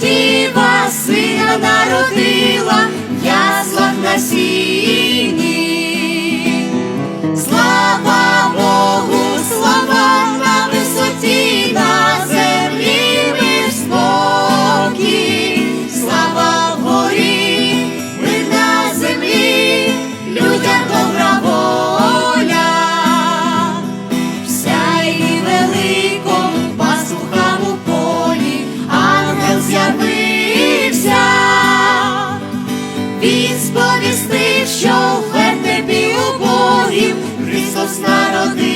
діва сина народила, я слав на сіні. Слава Він сповістив, що в вертепі убогів Христос народив.